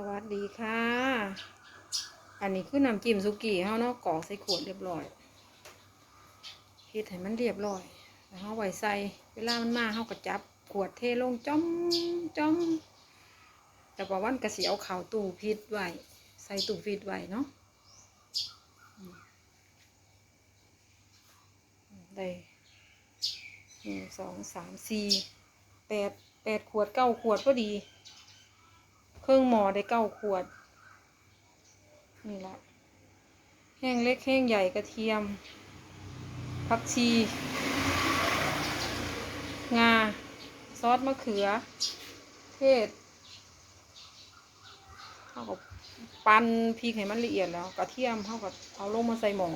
สวัสดีค่ะ อันนี้คือน้ำจิ้มซุกี้เฮาเนาะกรอกใส่ขวดเรียบร้อยเฮ็ดให้มันเรียบร้อยแล้วเฮาไว้ใส่เวลามันมาเฮาก็จับขวดเทลงจ้อมจ้อมแต่ว่าวันก็สิเอาข้าตู้ฟิตไว้ใส่ตู้ฟิตไว้เนาะได้หนึ่งสองสามสี่แปดแปดขวดเก้าขวดพอดี เครื่องหมอได้เก้าขวด นี่ละแห้งเล็กแห้งใหญ่กระเทียมผักชี งา ซอสมะเขือ เทศเท่ากับปั้นพริกให้มันละเอียดแล้วกระเทียมเท่ากับเอาลงมาใส่หม้อ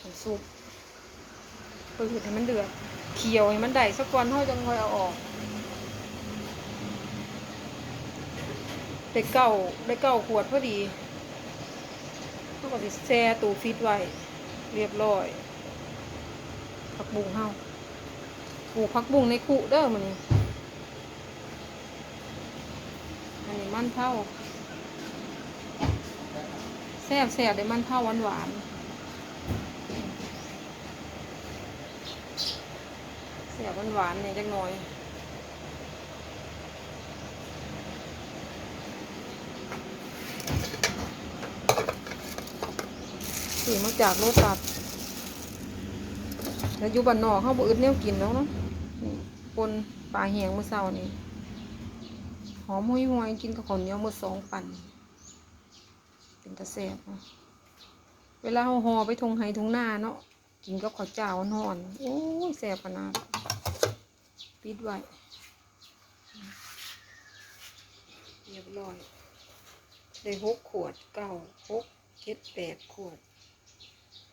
ทำซุปเปิดให้มันเดือดเคี่ยวให้มันได้สักวันเท่าจังค่อยเอาออก ได้เก้าได้เก้าขวดพอดีเขาก็สิแช่ตู้ฟิตไว้ เรียบร้อยผักบุ้งเฮาปลูกผักบุ้งในคุเด้อมันอันนี้มันเผาแซ่บแซ่บได้มันเผาหวานหวานแซ่บหวานหวานเนี่ยจักหน่อย สีมาจากโลตัดแล้วอยู่บ้านนอกเขาบ่อึดแนวกินแล้วเนาะนี่ปนปลาแหงมื้อเช้านี่หอมหุยห้วยกินกับข้าวเหนียวมื้อสองปันเป็นตะแซ่บเวลาเขาห่อไปทงไห้ทงหน้าเนาะกินกับข้าวเจ้าหอนโอ้ยแซ่บขนาดปิดไว้เรียบร้อยได้หกขวดเก้าหกเจ็ดแปดขวด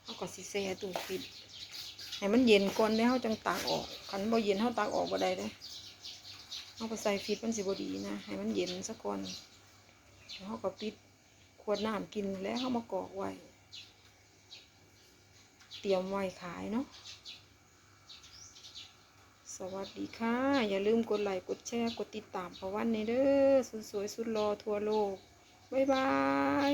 เขาก็สิแช่ตู้ฟิตให้มันเย็นก่อนแล้วเขาจังตากออกคันบ่เย็นเขาตากออกบ่ได้เลยเขาก็ใส่ฟิตมันสิบ่ดีนะให้มันเย็นซะก่อนแล้วเขาก็ปิดขวดน้ำกินแล้วเขามากรอกไว้เตรียมไว้ขายเนาะสวัสดีค่ะ อย่าลืมกดไลค์กดแชร์กดติดตามประวันในเด้อสุดสวยสุดรอทั่วโลก บ๊ายบาย